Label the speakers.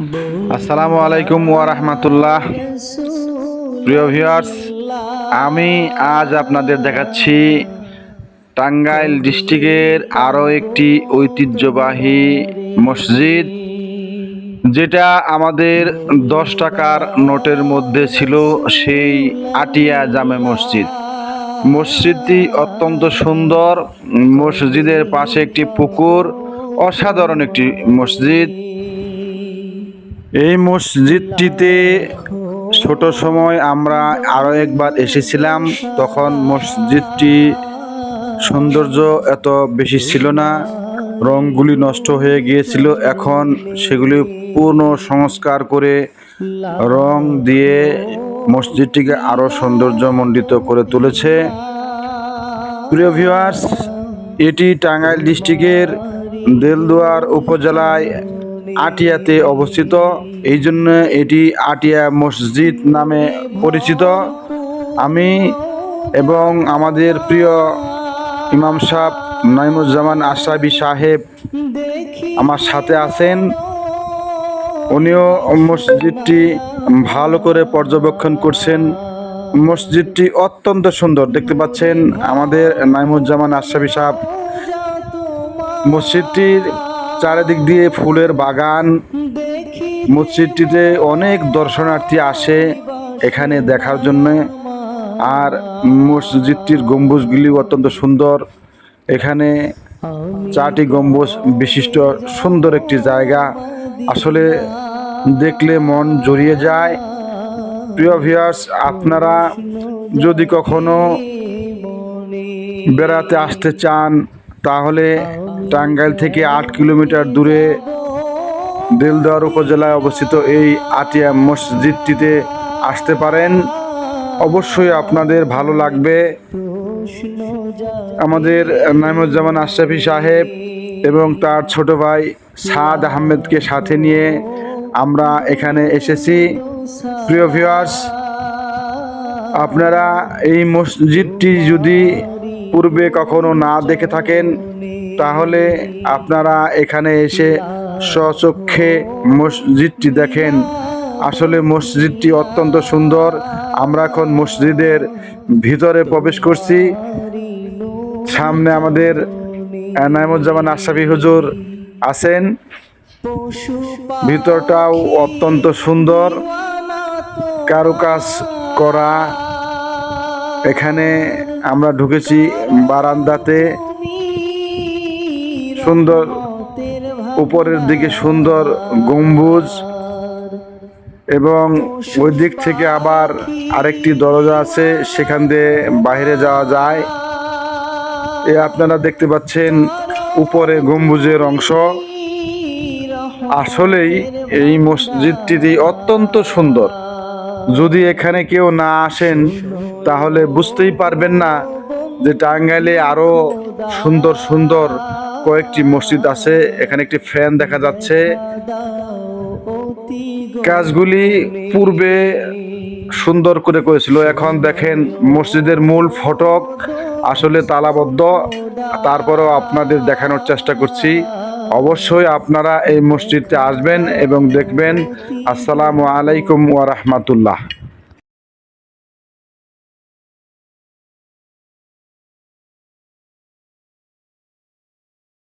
Speaker 1: আসসালামু আলাইকুম রাহমাতুল্লাহ প্রিয় ভিউয়ার্স, আমি আজ আপনাদের দেখাচ্ছি টাঙ্গাইল ডিস্ট্রিক্টের আরও একটি ঐতিহ্যবাহী মসজিদ, যেটা আমাদের দশ টাকার নোটের মধ্যে ছিল সেই আটিয়া জামে মসজিদ। মসজিদটি অত্যন্ত সুন্দর, মসজিদের পাশে একটি পুকুর, অসাধারণ একটি মসজিদ। এই মসজিদটিতে ছোট সময় আমরা আরও একবার এসেছিলাম। তখন মসজিদটি সৌন্দর্য এত বেশি ছিল না। রঙগুলি নষ্ট হয়ে গিয়েছিল। এখন সেগুলি পূর্ণ সংস্কার করে রং দিয়ে মসজিদটিকে আরও সৌন্দর্যমণ্ডিত করে তুলেছে। প্রিয় ভিউয়ার্স এটি টাঙ্গাইল ডিস্ট্রিক্টের দেলদুয়ার উপজেলায় আটিয়াতে অবস্থিত। এই জন্য এটি আটিয়া মসজিদ নামে পরিচিত। আমি এবং আমাদের প্রিয় ইমাম সাহেব নাইমুজ্জামান আশরাফি সাহেব আমার সাথে আছেন। উনিও মসজিদটি ভালো করে পর্যবেক্ষণ করছেন। মসজিদটি অত্যন্ত সুন্দর, দেখতে পাচ্ছেন আমাদের নাইমুজ্জামান আশরাফি সাহেব। মসজিদটির চারিদিক দিয়ে ফুলের বাগান। মসজিদটিতে অনেক দর্শনার্থী আসে এখানে দেখার জন্য। আর মসজিদটির গম্বুজগুলি অত্যন্ত সুন্দর। এখানে চারটি গম্বুজ বিশিষ্ট সুন্দর একটি জায়গা। আসলে দেখলে মন জড়িয়ে যায়। প্রিয় ভিউয়ার্স আপনারা যদি কখনো বেড়াতে আসতে চান তাহলে টাঙ্গাইল থেকে আট কিলোমিটার দূরে দেলদুয়ার উপজেলায় অবস্থিত এই আটিয়া মসজিদটিতে আসতে পারেন। অবশ্যই আপনাদের ভালো লাগবে। আমাদের নাইমুজ্জামান আশরাফি সাহেব এবং তার ছোট ভাই সাদ আহমেদকে সাথে নিয়ে আমরা এখানে এসেছি। প্রিয় ভিউয়ার্স আপনারা এই মসজিদটি যদি পূর্বে কখনো না দেখে থাকেন, তাহলে আপনারা এখানে এসে স্বচক্ষে মসজিদটি দেখেন। আসলে মসজিদটি অত্যন্ত সুন্দর। আমরা এখন মসজিদের ভিতরে প্রবেশ করছি। সামনে আমাদের নাইমুজ্জামান আশরাফি হুজুর আছেন। ভিতরটাও অত্যন্ত সুন্দর। কারুকাজ করা এখানে আমরা ঢুকেছি বারান্দাতে। সুন্দর উপরের দিকে সুন্দর গম্বুজ এবং ওই দিক থেকে আবার আরেকটি দরজা আছে, সেখান দিয়ে বাইরে যাওয়া যায়। এ আপনারা দেখতে পাচ্ছেন উপরে গম্বুজের অংশ। আসলেই এই মসজিদটি অত্যন্ত সুন্দর। যদি এখানে কেউ না আসেন, তাহলে বুঝতেই পারবেন না যে টাঙ্গাইলে আরও সুন্দর সুন্দর কয়েকটি মসজিদ আছে। এখানে একটি ফ্যান দেখা যাচ্ছে। কাজগুলি পূর্বে সুন্দর করে করেছিল। এখন দেখেন মসজিদের মূল ফটক আসলে তালাবদ্ধ। তারপরেও আপনাদের দেখানোর চেষ্টা করছি। অবশ্যই আপনারা এই মসজিদে আসবেন এবং দেখবেন। আসসালামু আলাইকুম ওয়া রাহমাতুল্লাহ।